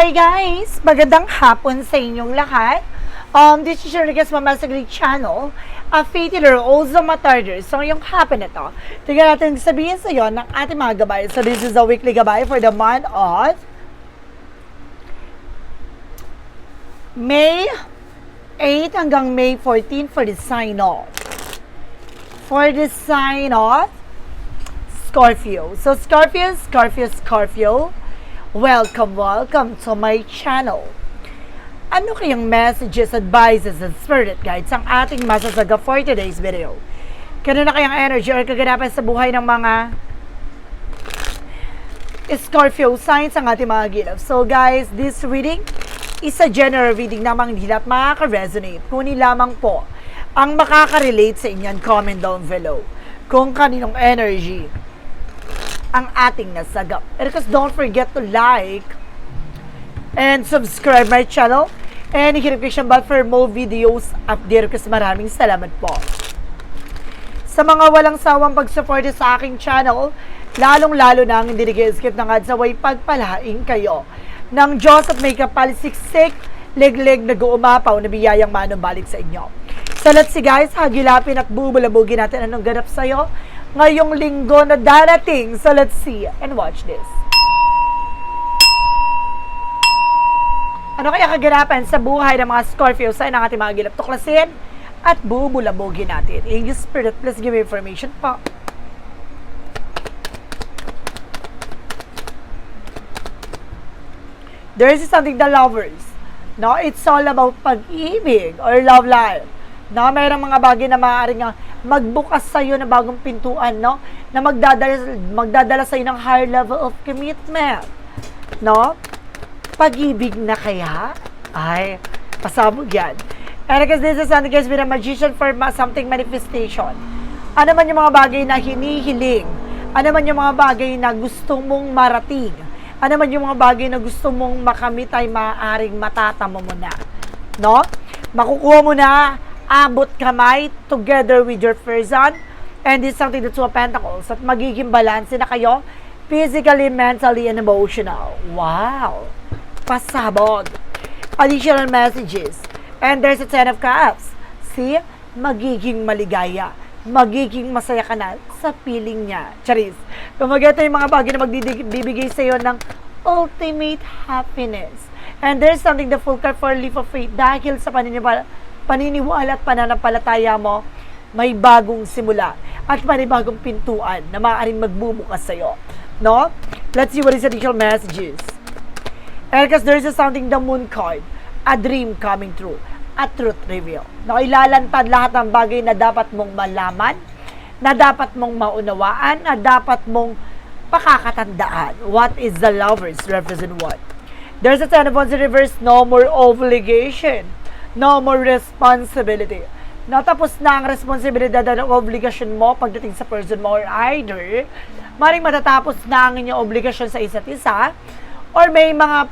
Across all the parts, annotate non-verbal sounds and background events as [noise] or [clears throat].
Hi guys! Magandang hapon sa inyong lahat. Um, this is your request Mama Sagli channel, a faith healer, also matarder. So, yung hapon na to, tingnan natin sabihin sa iyo ng ating mga gabay. So, this is a weekly gabay for the month of May 8 hanggang May 14 for the sign off. For the sign off, Scorpio. So, Scorpio, Scorpio, Scorpio, welcome, welcome to my channel. Ano kayang messages, advices, and spirit guides ang ating masasaga for today's video? Kano na kayang energy or kaganapan sa buhay ng mga Scorpio signs ang ating mga gilaw. So guys, this reading is a general reading namang hindi lahat makaka-resonate. Kunin lamang po ang makaka-relate sa inyo and comment down below kung kaninong energy ang ating nasagap. And because don't forget to like and subscribe my channel and hit notification bell for more videos update kasi maraming salamat po. Sa mga walang sawang pag-support sa aking channel, lalong-lalo na hindi nag-skip ng ads away pagpalaing kayo ng Diyos at may kapalisiksik, legleg nag-uumapaw na biyayang manumbalik sa inyo. So let's see guys, hagilapin at bubulabugin natin anong ganap sa'yo ngayong linggo na darating. So let's see and watch this. Ano kaya kaganapan sa buhay ng mga Scorpio sa ng ating mga gilap tuklasin at bubulabugin natin. English Spirit, please give me information po. There is something the lovers. No, it's all about pag-ibig or love life. No, mayroong mga bagay na maaaring nga magbukas sa iyo na bagong pintuan, no? Na magdadala magdadala sa iyo ng higher level of commitment. No? Pag-ibig na kaya? Ay, pasabog yan. And because this is something guys with a magician for something manifestation. Ano man yung mga bagay na hinihiling? Ano man yung mga bagay na gusto mong marating? Ano man yung mga bagay na gusto mong makamit ay maaaring matatamo mo na? No? Makukuha mo na abot kamay together with your person and this is something that's two pentacles at magiging balance na kayo physically, mentally, and emotional. Wow! Pasabog. Additional messages. And there's a ten of cups. See? Magiging maligaya. Magiging masaya ka na sa feeling niya. Charis. Kumagata yung mga bagay na magbibigay sa iyo ng ultimate happiness. And there's something the full card for leap of faith dahil sa paniniwala, paniniwala at pananampalataya mo, may bagong simula at may bagong pintuan na maaaring magbubukas sa iyo. No? Let's see what is additional messages. Because there is a something the moon card, a dream coming true, a truth reveal. No, ilalantad lahat ng bagay na dapat mong malaman, na dapat mong maunawaan, na dapat mong pakakatandaan. What is the lovers represent what? There's a ten of wands in reverse, no more obligation, no more responsibility. Natapos na ang responsibilidad at obligasyon mo pagdating sa person mo or either, maring matatapos na ang inyong obligasyon sa isa't isa or may mga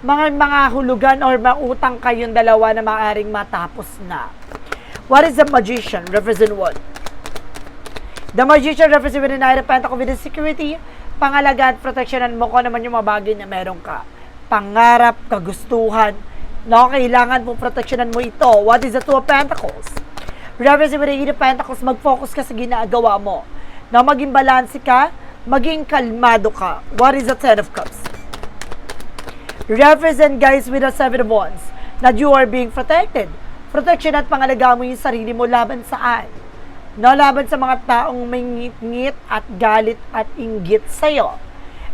mga mga hulugan or mautang kayong dalawa na maaring matapos na. What is the magician? Represent what? The magician represent with the Knight of Pentacles with the security, pangalaga at proteksyonan mo ano naman yung mga bagay na meron ka. Pangarap, kagustuhan, no, kailangan mo proteksyonan mo ito. What is the Two of Pentacles? Represent with the Eight of Pentacles, mag-focus ka sa ginagawa mo. Na maging balanse ka, maging kalmado ka. What is the Ten of Cups? Represent guys with the Seven of Wands that you are being protected. Protection at pangalaga mo yung sarili mo laban saan? No, laban sa mga taong may ngit-ngit at galit at inggit sa'yo.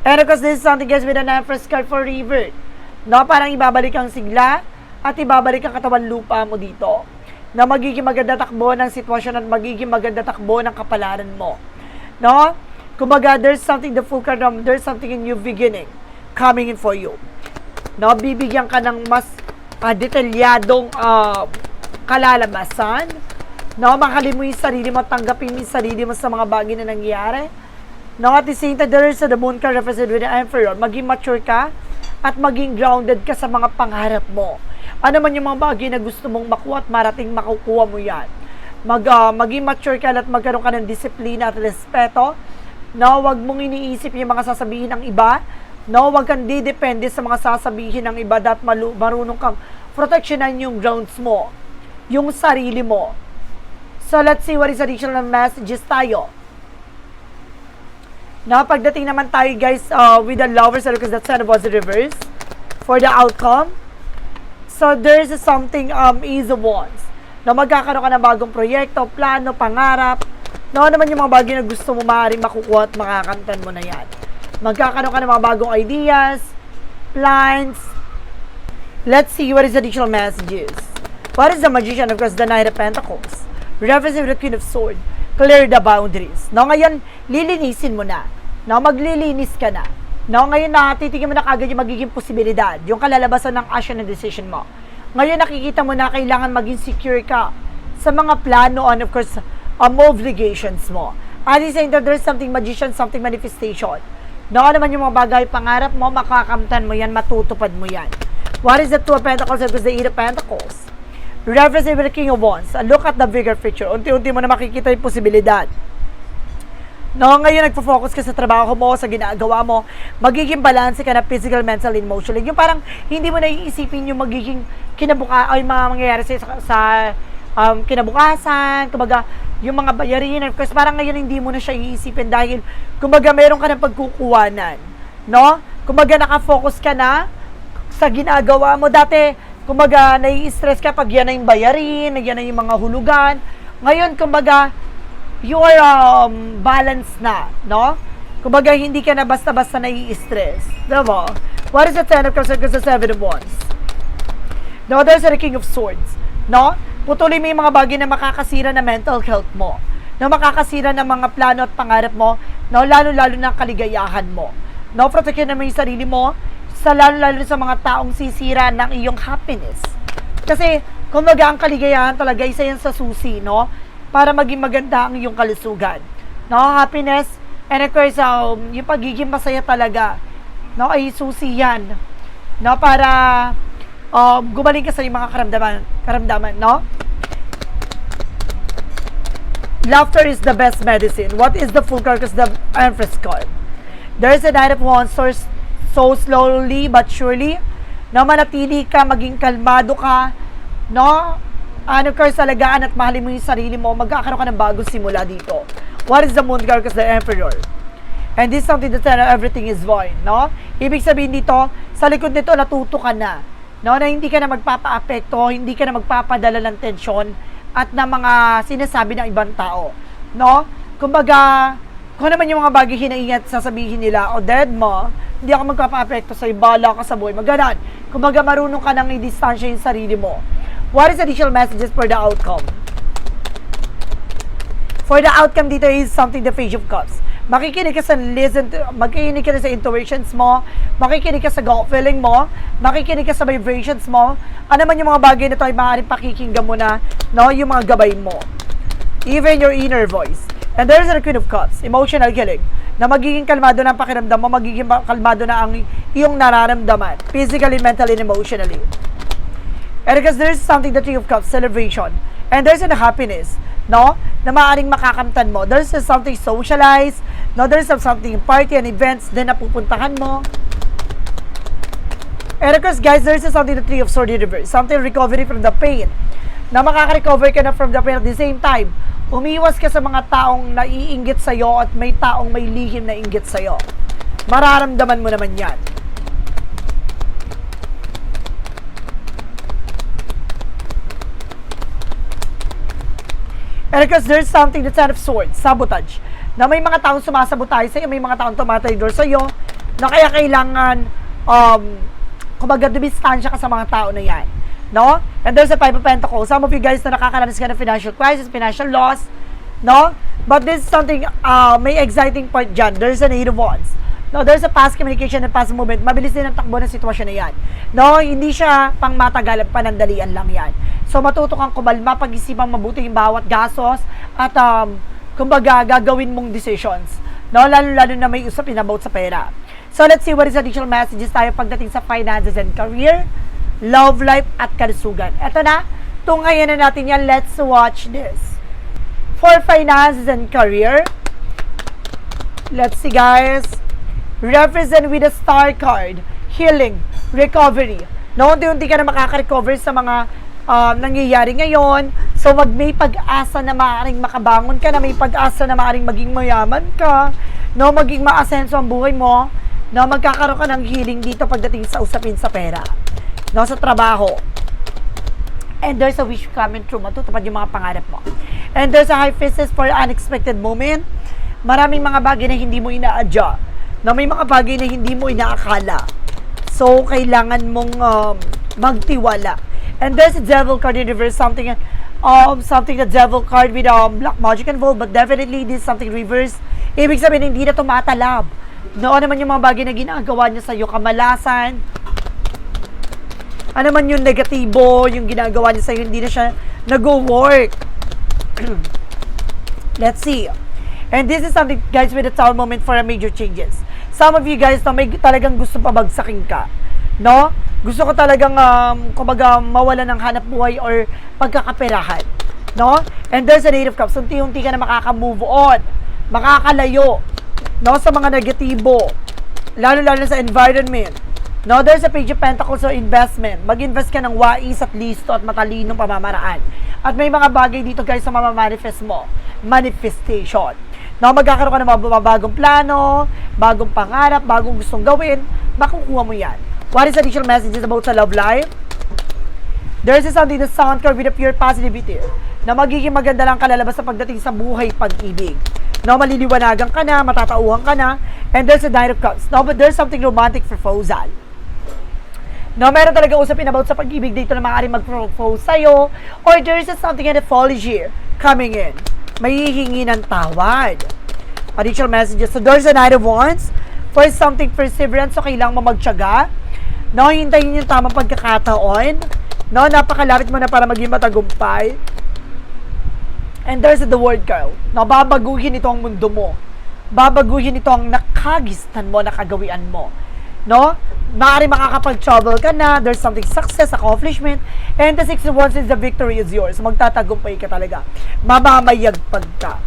And because this is something guys with an Empress card for revert. No, parang ibabalik ang sigla at ibabalik ang katawan lupa mo dito. Na magiging maganda takbo ng sitwasyon at magiging maganda takbo ng kapalaran mo. No? Kumbaga, there's something, the full um, there's something in new beginning coming in for you. No, bibigyan ka ng mas uh, detalyadong uh, kalalabasan. No, makalin mo yung sarili mo, tanggapin mo yung sarili mo sa mga bagay na nangyayari. No, at the same time, there is the moon card represented with the emperor. Maging mature ka at maging grounded ka sa mga pangarap mo. Ano man yung mga bagay na gusto mong makuha at marating makukuha mo yan. Mag, uh, maging mature ka at magkaroon ka ng disiplina at respeto. No, wag mong iniisip yung mga sasabihin ng iba No, wag kang didepende sa mga sasabihin ng iba malu- marunong kang proteksyonan yung grounds mo, yung sarili mo. So let's see what is additional messages tayo. Now, pagdating naman tayo guys uh, with the lovers because that's kind of was reverse for the outcome. So there's something um is of wands. Na magkakaroon ka ng bagong proyekto, plano, pangarap. No, ano naman yung mga bagay na gusto mo maaaring makukuha at makakantan mo na yan. Magkakaroon ka ng mga bagong ideas, plans. Let's see what is the additional messages. What is the magician? Of course, the Knight of Pentacles. Reference the Queen of Swords. Clear the boundaries. No, ngayon, lilinisin mo na. No, maglilinis ka na. No, ngayon na titingin mo na kagad yung magiging posibilidad, yung kalalabasan ng action and decision mo. Ngayon nakikita mo na kailangan maging secure ka sa mga plano and of course, um, obligations mo. At the same time, there's something magician, something manifestation. No, ano naman yung mga bagay, pangarap mo, makakamtan mo yan, matutupad mo yan. What is the Two of Pentacles? Was the Eight of Pentacles. Reference the King of Wands. Look at the bigger picture. Unti-unti mo na makikita yung posibilidad. No, ngayon nagfo-focus ka sa trabaho mo, sa ginagawa mo, magiging balance ka na physical, mental, and emotional. Yung parang hindi mo naiisipin yung magiging kinabuka ay mga mangyayari sa, sa um, kinabukasan, kumbaga yung mga bayarin, of course, parang ngayon hindi mo na siya iisipin dahil kumbaga meron ka ng pagkukuwanan. No? Kumbaga nakafocus ka na sa ginagawa mo. Dati, kumbaga, nai-stress ka pag yan na yung bayarin, yan na yung mga hulugan. Ngayon, kumbaga, you are um, balanced na, no? Kumbaga, hindi ka na basta-basta nai-stress. Diba? What is the Ten of Cups and the Seven of Wands? No, there's the King of Swords. No? Putulin mo yung mga bagay na makakasira na mental health mo. Na makakasira ng mga plano at pangarap mo. No, lalo-lalo na ang kaligayahan mo. No, protekyan mo yung sarili mo sa lalo-lalo sa mga taong sisira ng iyong happiness. Kasi, kumbaga, ang kaligayahan talaga, isa yan sa susi, no? Para maging maganda ang iyong kalusugan. No, happiness, and of course, um, yung pagiging masaya talaga, no, ay susi yan. No, para um, gumaling ka sa iyong mga karamdaman, karamdaman, no? Laughter is the best medicine. What is the full card? Because the Empress card. There's a Knight of Wands, so, so slowly but surely, na manatili ka, maging kalmado ka, no? Ano sa alagaan at mahalin mo yung sarili mo, magkakaroon ka ng bagong simula dito. What is the Moon card? Because the Emperor. And this is something that said, everything is void, no? Ibig sabihin dito, sa likod nito, natuto ka na. No, na hindi ka na magpapa-apekto, hindi ka na magpapadala ng tensyon at ng mga sinasabi ng ibang tao. No? Kumbaga, kung naman yung mga bagay hinaingat sasabihin nila, o dead mo, hindi ako magpapa-apekto sa bala ka sa buhay. Maganan. Kumbaga, marunong ka nang i-distansya yung sarili mo. What is additional messages for the outcome? For the outcome dito is something the Page of Cups. Makikinig ka sa listen, to, makikinig ka sa intuitions mo, makikinig ka sa gut feeling mo, makikinig ka sa vibrations mo. Ano man yung mga bagay na to ay maaaring pakikinggan mo na, no, yung mga gabay mo. Even your inner voice. And there's a Queen of Cups, emotional killing, na magiging kalmado na ang pakiramdam mo, magiging kalmado na ang iyong nararamdaman, physically, mentally, and emotionally. And because there's something Three of Cups, celebration. And there's a happiness, no? Na maaaring makakamtan mo. There's something socialized, no? There's something party and events din na pupuntahan mo. And of guys, there's something the Three of Swords Universe. Something recovery from the pain. Na makaka-recover ka na from the pain at the same time. Umiwas ka sa mga taong naiinggit sa'yo at may taong may lihim na inggit sa'yo. Mararamdaman mo naman yan. And because there's something that's out of swords, sabotage. Na may mga taong sumasabotage sa'yo, may mga taong tumataydoor sa'yo, na kaya kailangan, um, kumbaga, dumistansya ka sa mga tao na yan. No? And there's a Five of Pentacles. Some of you guys na nakakaranas ka ng financial crisis, financial loss, no? But this is something, uh, may exciting part dyan. There's an Eight of Wands. No, there's a past communication and past movement. Mabilis din ang takbo ng sitwasyon na yan. No, hindi siya pang matagalan, panandalian lang yan. So, matuto kang kumalma, pag-isipang mabuti yung bawat gasos, at, um, kumbaga, gagawin mong decisions. No, lalo-lalo na may usapin about sa pera. So, let's see what is additional messages tayo pagdating sa finances and career, love life, at kalusugan. Ito na, tungayan na natin yan. Let's watch this. For finances and career, let's see guys. represent with a star card, healing, recovery. No, unti-unti ka na makaka-recover sa mga um, nangyayari ngayon. So, mag may pag-asa na maaaring makabangon ka, na may pag-asa na maaaring maging mayaman ka, no, maging maasenso ang buhay mo, no, magkakaroon ka ng healing dito pagdating sa usapin sa pera, no, sa trabaho. And there's a wish coming true. Matutupad yung mga pangarap mo. And there's a high priestess for unexpected moment. Maraming mga bagay na hindi mo ina-adya. Na may mga bagay na hindi mo inaakala. So, kailangan mong um, magtiwala. And there's a devil card in reverse. Something, um, something the devil card with um, black magic involved. But definitely, this is something reverse. Ibig sabihin, hindi na tumatalab. Noon naman yung mga bagay na ginagawa niya sa'yo. Kamalasan, ano man yung negatibo, yung ginagawa niya sa'yo, hindi na siya nag-work. [clears throat] Let's see. And this is something, guys, with a tower moment for a major changes. Some of you guys na may talagang gusto pabagsakin ka. No? Gusto ko talagang, um, kumbaga, mawala ng hanap buhay or pagkakaperahan. No? And there's a native cups. Unti-unti ka na makaka-move on. Makakalayo. No? Sa mga negatibo. Lalo-lalo sa environment. No, there's a page of pentacles so investment. Mag-invest ka ng wais at listo at matalinong pamamaraan. At may mga bagay dito guys sa mamamanifest mo. Manifestation. No, magkakaroon ka ng mga bagong plano, bagong pangarap, bagong gustong gawin, makukuha mo yan. What is additional messages about sa love life? There's something the sound card with a pure positivity na magiging maganda lang kalalabas sa pagdating sa buhay pag-ibig. No, maliliwanagan ka na, matatauhan ka na, and there's a nine of. No, but there's something romantic proposal. No, meron talaga usapin about sa pag-ibig dito na maaaring mag-propose sa'yo or there is something in the apology coming in. May hihingi ng tawad. Additional messages. So, there's a Knight of Wands for something perseverance. So, kailangan mo magtyaga. No, hintayin yung tamang pagkakataon. No, napakalapit mo na para maging matagumpay. And there's the word girl. No, babaguhin ito ang mundo mo. Babaguhin ito ang nakagistan mo, nakagawian mo. No? Maaari makakapag-travel ka na, there's something success, accomplishment, and the six of wands is the victory is yours. Magtatagumpay ka talaga. Mamamayagpag ka.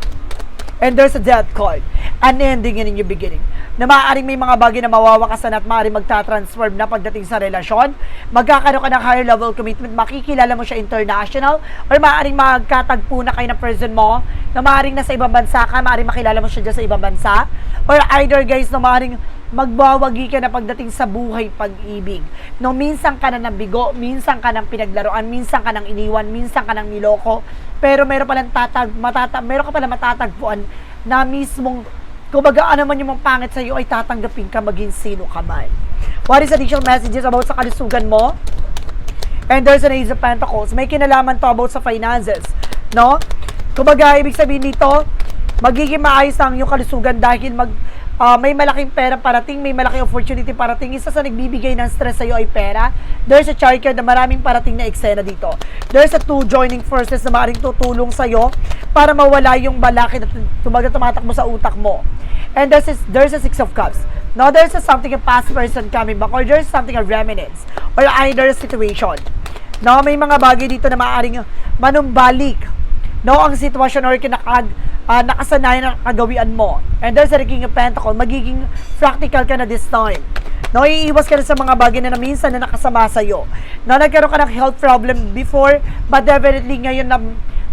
And there's a death card. An ending and a new beginning. Na maaaring may mga bagay na mawawakasan at maaaring magta-transform na pagdating sa relasyon. Magkakaroon ka ng higher level commitment. Makikilala mo siya international. Or maaaring magkatagpo na kayo ng person mo na maaaring nasa ibang bansa ka. Maaaring makilala mo siya dyan sa ibang bansa. Or either guys na maaaring magbawagi ka na pagdating sa buhay pag-ibig. No, minsan ka na nabigo, minsan ka nang pinaglaruan, minsan ka nang iniwan, minsan ka nang niloko, pero meron palang tatag, matata, meron ka pala matatagpuan na mismong kumbaga ano man yung mga pangit sa iyo ay tatanggapin ka maging sino ka man. What is additional messages about sa kalusugan mo? And there's an Ace of Pentacles. May kinalaman to about sa finances. No? Kumbaga, ibig sabihin dito, magiging maayos ang iyong kalusugan dahil mag, ah, may malaking pera parating, may malaking opportunity parating. Isa sa nagbibigay ng stress sa iyo ay pera. There's a chart na maraming parating na eksena dito. There's a two joining forces na maaaring tutulong sa iyo para mawala yung balakid at tumaga tumatakbo sa utak mo. And there's a, there's a six of cups. Now there's a something a past person coming back or there's something a remnants or either a situation. No, may mga bagay dito na maaaring manumbalik no ang sitwasyon or kinakag uh, nakasanayan ng kagawian mo. And there's a King of Pentacles, magiging practical ka na this time. No, iiwas ka na sa mga bagay na, na minsan na nakasama sa'yo. Na nagkaroon ka ng health problem before, but definitely ngayon na,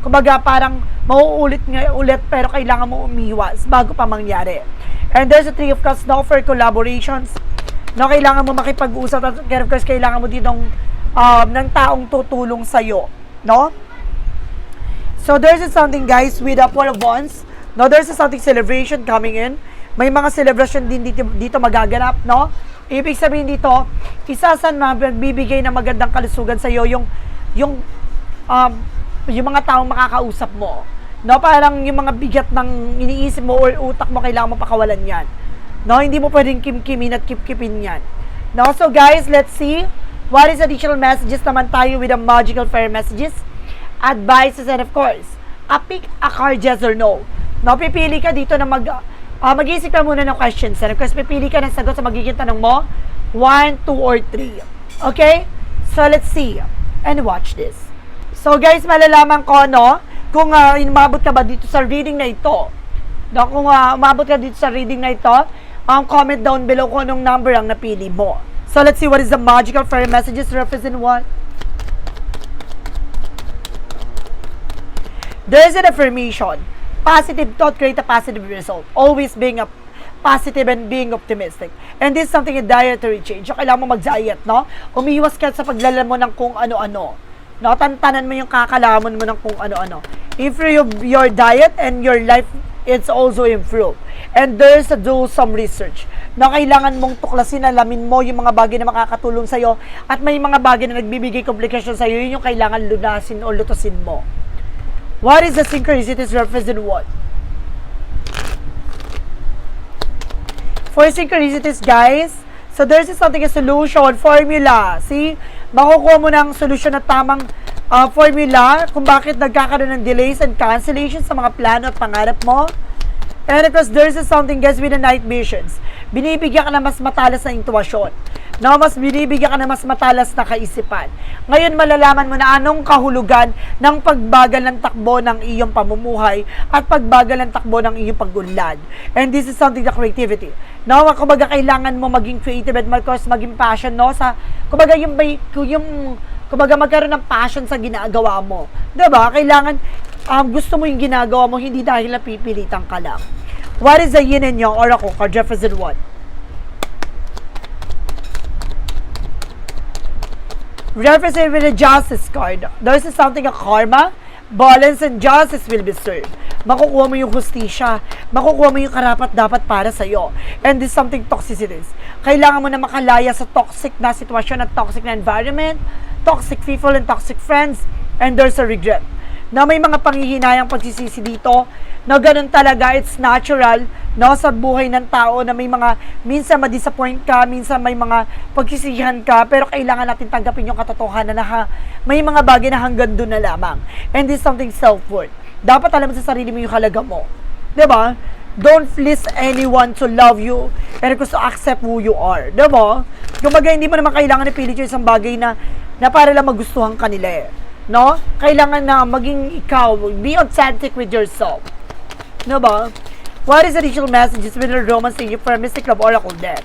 kumbaga parang mauulit nga ulit pero kailangan mo umiwas bago pa mangyari. And there's a Three of Cups now for collaborations. No, kailangan mo makipag-usap at of course, kailangan mo ditong um, ng taong tutulong sa'yo. No? So there's something guys with a Four of Wands. No, there's something celebration coming in. May mga celebration din dito, dito magaganap, no? Ibig sabihin dito, isa sa magbibigay ng magandang kalusugan sa iyo yung yung um, yung mga taong makakausap mo. No, parang yung mga bigat ng iniisip mo or utak mo kailangan mo pakawalan 'yan. No, hindi mo pwedeng kimkimin at kipkipin 'yan. No, so guys, let's see what is additional messages naman tayo with the magical fairy messages advices, and of course, a pick a card yes or no. No, pipili ka dito na mag, uh, mag-isip ka muna ng questions. And of course, pipili ka ng sagot sa magiging tanong mo. 1, 2, or 3. Okay? So, let's see. And watch this. So, guys, malalaman ko, no, kung uh, umabot ka ba dito sa reading na ito. No, kung uh, umabot ka dito sa reading na ito, um, comment down below kung anong number ang napili mo. So, let's see what is the magical fairy messages represent what? There is an affirmation. Positive thought create a positive result. Always being a positive and being optimistic. And this is something a dietary change. So, kailangan mo mag-diet, no? Umiwas ka sa paglalan mo ng kung ano-ano. No? Tantanan mo yung kakalamon mo ng kung ano-ano. Improve your diet and your life it's also improved. And there's to do some research na kailangan mong tuklasin, alamin mo yung mga bagay na makakatulong sa'yo at may mga bagay na nagbibigay komplikasyon sa'yo, yun yung kailangan lunasin o lutusin mo. What is the synchronicities represent what? For synchronicities, guys, so there's something a solution, formula. See? Makukuha mo ng solusyon na tamang uh, formula kung bakit nagkakaroon ng delays and cancellations sa mga plano at pangarap mo. And of course, there's something, guys, with the night visions. Binibigyan ka na mas matalas na intuasyon. No, mas binibigyan ka na mas matalas na kaisipan. Ngayon malalaman mo na anong kahulugan ng pagbagal ng takbo ng iyong pamumuhay at pagbagal ng takbo ng iyong pag-unlad. And this is something the creativity. No, kumbaga kailangan mo maging creative at course, maging passion no sa kumbaga yung yung kumbaga magkaroon ng passion sa ginagawa mo. 'Di ba? Kailangan um, gusto mo yung ginagawa mo hindi dahil napipilitan ka lang. What is the yin and yang oracle card Jefferson 1? represented with a justice card. There is something a karma, balance and justice will be served. Makukuha mo yung justisya. Makukuha mo yung karapat dapat para sa iyo. And this something toxicities. Kailangan mo na makalaya sa toxic na sitwasyon at toxic na environment, toxic people and toxic friends, and there's a regret na may mga panghihinayang pagsisisi dito na ganun talaga, it's natural no, sa buhay ng tao na may mga, minsan ma-disappoint ka, minsan may mga pagsisihan ka, pero kailangan natin tanggapin yung katotohanan na ha, may mga bagay na hanggang doon na lamang. And this is something self-worth. Dapat alam sa sarili mo yung halaga mo. 'Di ba? Don't please anyone to love you and to accept who you are. 'Di ba? Kumbaga, hindi mo naman kailangan ipilit yung isang bagay na, na para lang magustuhan ka nila eh. No? Kailangan na maging ikaw, be authentic with yourself. No ba? What is the additional messages with the Roman saying for a Mystic Love Oracle deck?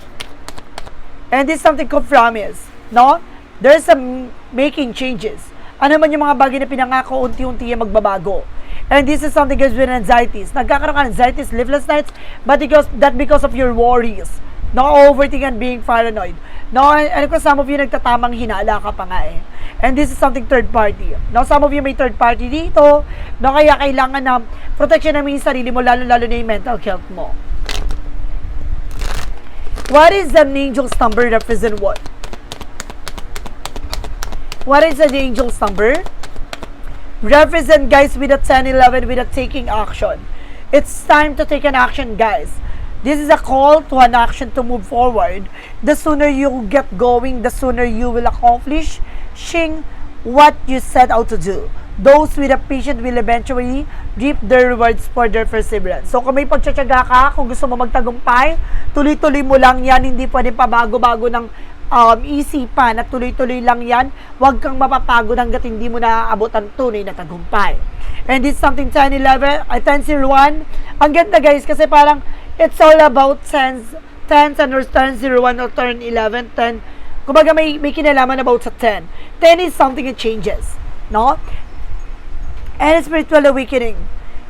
And this is something called promise. No? There's some making changes. Ano man yung mga bagay na pinangako, unti-unti yung magbabago. And this is something guys with anxieties. Nagkakaroon ka anxieties, sleepless nights, but because, that because of your worries. No, overthinking and being paranoid. No, and, and some of you nagtatamang hinala ka pa nga eh. And this is something third party. No, some of you may third party dito. No, kaya kailangan na protection namin yung sarili mo, lalo-lalo na yung mental health mo. What is the angel's number represent what? What is the angel's number? Represent guys with a 10, 11 with a taking action. It's time to take an action guys. This is a call to an action to move forward. The sooner you get going, the sooner you will accomplish shing what you set out to do. Those with a patient will eventually reap their rewards for their perseverance. So kung may pagtsatsaga ka, kung gusto mo magtagumpay, tuloy-tuloy mo lang yan, hindi pwede pabago-bago ng um, isipan at tuloy-tuloy lang yan. Huwag kang mapapagod hanggat hindi mo naaabot ang tunay na tagumpay. And is something 10-11, uh, 10-01. Ang ganda guys kasi parang it's all about 10, 10 and or 10-01 or 10-11, 10. Kumbaga may, may kinalaman about sa 10. 10 is something that changes. No? And spiritual awakening.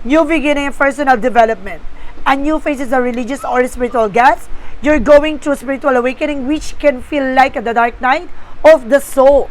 New beginning and personal development. A new phase is a religious or spiritual gas. You're going through spiritual awakening which can feel like the dark night of the soul.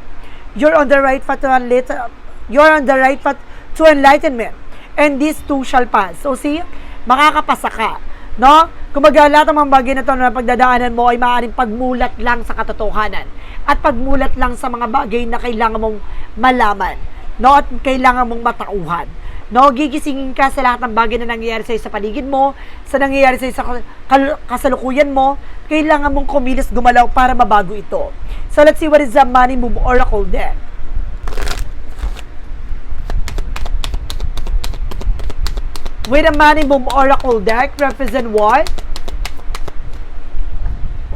You're on the right path to enlight- you're on the right path to enlightenment. And these two shall pass. So see, makakapasa ka. No? Kumbaga, lahat ng mga bagay na ito na pagdadaanan mo ay maaaring pagmulat lang sa katotohanan. At pagmulat lang sa mga bagay na kailangan mong malaman. No? At kailangan mong matauhan. No, gigisingin ka sa lahat ng bagay na nangyayari sa sa paligid mo, sa nangyayari sa sa kasalukuyan mo, kailangan mong kumilos gumalaw para mabago ito. So let's see what is the money move oracle deck. With a money move oracle deck represent what?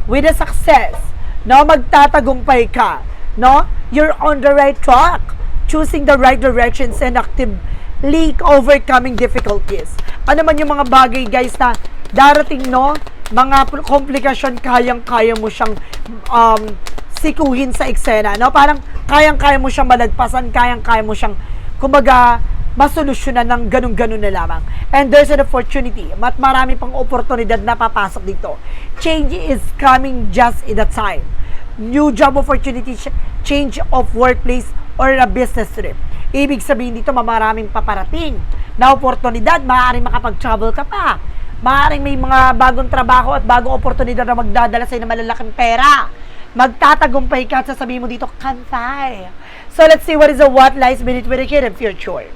With a success, no, magtatagumpay ka, no? You're on the right track, choosing the right directions and actively overcoming difficulties. Ano man yung mga bagay guys na darating, no? mga komplikasyon, kayang-kaya mo siyang um, sikuhin sa eksena, no? Parang kayang-kaya mo siyang malagpasan, kayang-kaya mo siyang, kumbaga, masolusyonan ng ganun-ganun na lamang. And there's an opportunity. Mat marami pang oportunidad na papasok dito. Change is coming just in the time. New job opportunity, ch- change of workplace, or a business trip. Ibig sabihin dito, mamaraming paparating na oportunidad. Maaaring makapag-travel ka pa. Maaaring may mga bagong trabaho at bagong oportunidad na magdadala sa'yo ng malalaking pera. Magtatagumpay ka at sasabihin mo dito, kantay. So let's see what is the what lies beneath with the hidden future.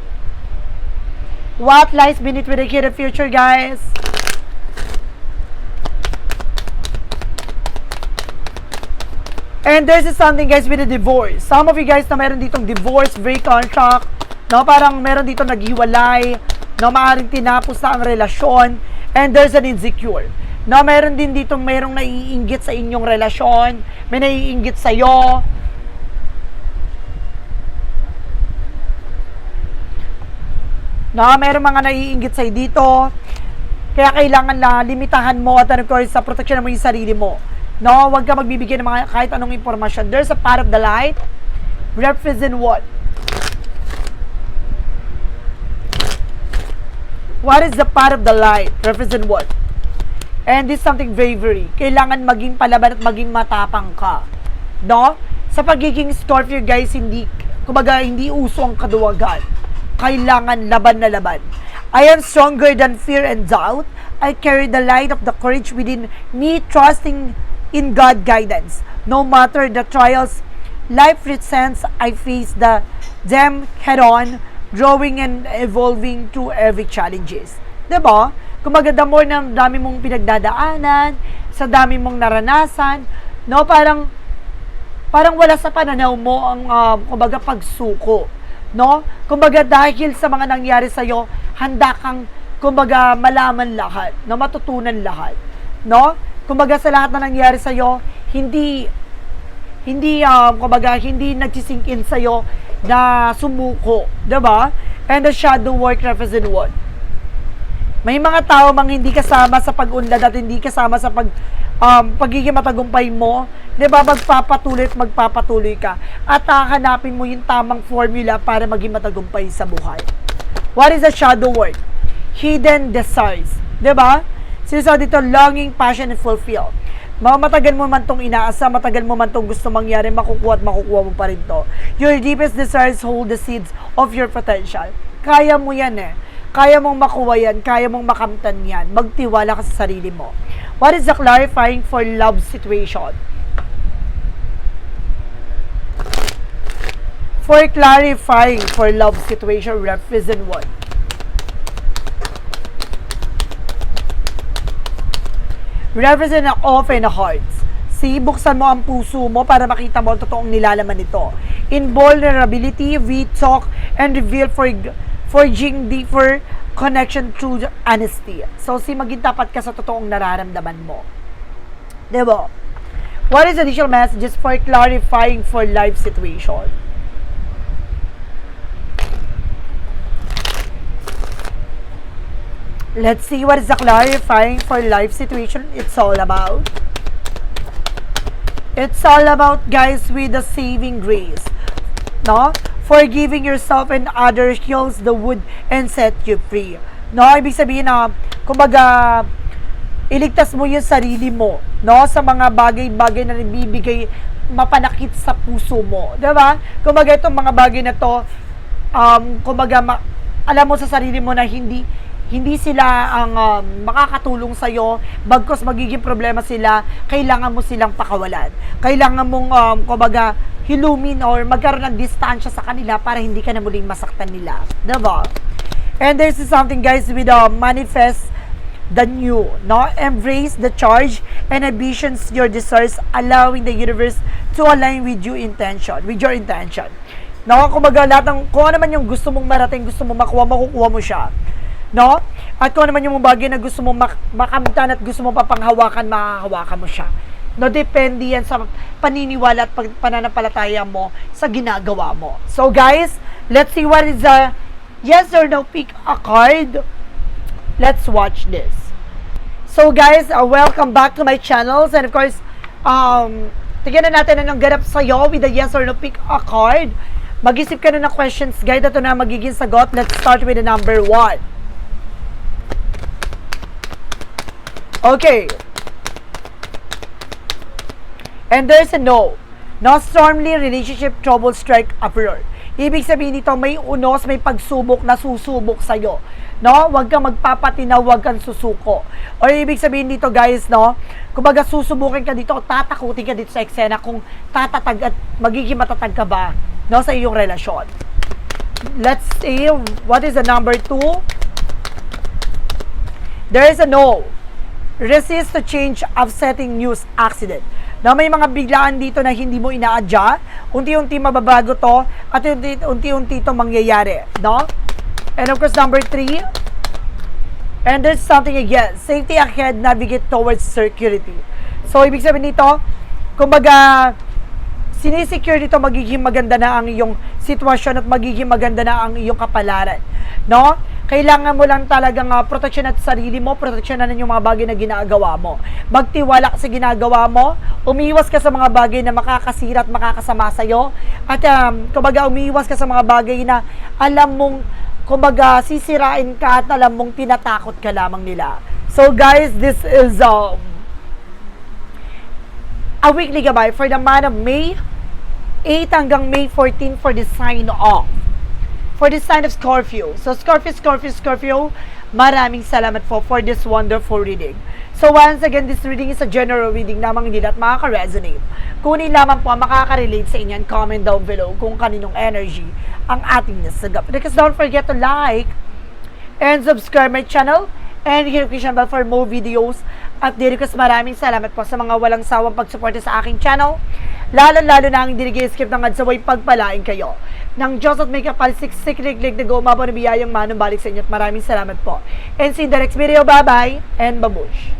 What lies beneath with the hidden future, guys? And there's something guys with a divorce. Some of you guys na meron ditong divorce, break contract, no? Parang meron dito naghiwalay, no? Maaring tinapos na ang relasyon, and there's an insecure. No, meron din dito merong naiinggit sa inyong relasyon, may naiinggit sa iyo. No, meron mga naiinggit sa dito. Kaya kailangan na limitahan mo at ano ko sa protection mo yung sarili mo. No, huwag ka magbibigay ng mga kahit anong impormasyon. There's a part of the light. Represent what? What is the part of the light? Represent what? And this is something very, very. Kailangan maging palaban at maging matapang ka. No? Sa pagiging Scorpio, guys, hindi, kumbaga, hindi uso ang kaduwagan. Kailangan laban na laban. I am stronger than fear and doubt. I carry the light of the courage within me, trusting in God guidance. No matter the trials life presents, I face the them head on, growing and evolving through every challenges. 'Di ba? Kumbaga, the more na dami mong pinagdadaanan, sa dami mong naranasan, no, parang parang wala sa pananaw mo ang um, kumbaga pagsuko, no? Kumbaga dahil sa mga nangyari sa iyo, handa kang kumbaga malaman lahat, no, matutunan lahat, no? Kumbaga sa lahat na nangyari sa iyo, hindi hindi um, kumbaga hindi nagsisink in sa iyo na sumuko, 'di ba? And the shadow work represent what? May mga tao mang hindi kasama sa pag-unlad at hindi kasama sa pag um, pagiging matagumpay mo, 'di ba? Magpapatuloy at magpapatuloy ka at hahanapin mo yung tamang formula para maging matagumpay sa buhay. What is the shadow work? Hidden desires, 'di ba? Sinasabi dito, longing, passion, and fulfill. Matagal mo man tong inaasa, matagal mo man tong gusto mangyari, makukuha at makukuha mo pa rin to. Your deepest desires hold the seeds of your potential. Kaya mo yan eh. Kaya mong makuha yan, kaya mong makamtan yan. Magtiwala ka sa sarili mo. What is the clarifying for love situation? For clarifying for love situation, represent what? represent ang open hearts. See, buksan mo ang puso mo para makita mo ang totoong nilalaman nito. In vulnerability, we talk and reveal for forging deeper connection through honesty. So, si maging tapat ka sa totoong nararamdaman mo. Diba? What is additional messages for clarifying for life situation? Let's see what is the clarifying for life situation it's all about. It's all about, guys, with the saving grace. No? Forgiving yourself and others heals the wound and set you free. No? Ibig sabihin na, kumbaga, iligtas mo yung sarili mo, no? Sa mga bagay-bagay na nabibigay mapanakit sa puso mo. 'Di ba? Kumbaga itong mga bagay na to, um, kumbaga, ma- alam mo sa sarili mo na hindi hindi sila ang um, makakatulong sa iyo bagkos magiging problema sila kailangan mo silang pakawalan. Kailangan mong um, kumbaga hilumin or magkaroon ng distansya sa kanila para hindi ka na muling masaktan nila. Diba and this is something guys with uh, manifest the new no? Embrace the charge and ambitions your desires allowing the universe to align with your intention with your intention. No? Kumbaga lahat ng kung ano man yung gusto mong marating gusto mong makuha makukuha mo siya No? At kung ano naman yung mga bagay na gusto mo mak- makamtan at gusto mo papanghawakan, makahawakan mo siya. No, depende yan sa paniniwala at pananampalataya mo sa ginagawa mo. So guys, let's see what is the yes or no pick a card. Let's watch this. So guys, uh, welcome back to my channels and of course, um, tignan na natin anong ganap sa'yo with the yes or no pick a card. Mag-isip ka na ng questions guide. Ito na magiging sagot. Let's start with the number one. Okay. And there's a no. No stormly relationship trouble strike abroad. Ibig sabihin nito, may unos, may pagsubok na susubok sa'yo. No? Huwag kang magpapatinaw, huwag kang susuko. O ibig sabihin dito guys, no? Kumbaga susubukin ka dito, tatakutin ka dito sa eksena kung tatatag at magiging matatag ka ba no, sa iyong relasyon. Let's see, what is the number two? There is a no. Resist to change upsetting news accident. Na may mga biglaan dito na hindi mo inaadya, unti-unti mababago to, at unti- unti-unti to mangyayari. No? And of course, number three, and there's something again, safety ahead, navigate towards security. So, ibig sabihin nito, kumbaga, sinisecure dito magiging maganda na ang iyong sitwasyon at magiging maganda na ang iyong kapalaran. No? Kailangan mo lang talagang uh, proteksyon at sarili mo, proteksyon na yung mga bagay na ginagawa mo. Magtiwala sa ginagawa mo, umiwas ka sa mga bagay na makakasira at makakasama sa'yo, at um, kumbaga umiwas ka sa mga bagay na alam mong kumbaga sisirain ka at alam mong tinatakot ka lamang nila. So guys, this is um, a weekly gabay for the month of May 8 hanggang May 14 for the sign off. For the sign of Scorpio. So Scorpio, Scorpio, Scorpio, maraming salamat po for this wonderful reading. So once again, this reading is a general reading lamang din at makaka-resonate. Kunin lamang po ang makaka-relate sa inyo and comment down below kung kaninong energy ang ating nasagap. Because don't forget to like and subscribe my channel and hit the bell for more videos. At di request maraming salamat po sa mga walang sawang pagsuporta sa aking channel. Lalo-lalo na ang hindi nag-skip ng adsaway pagpalain kayo. Ng Diyos at may kapalsik siklig-lig na gumabaw na biyayang manong balik sa inyo at maraming salamat po. And see the next video. Bye-bye and babush!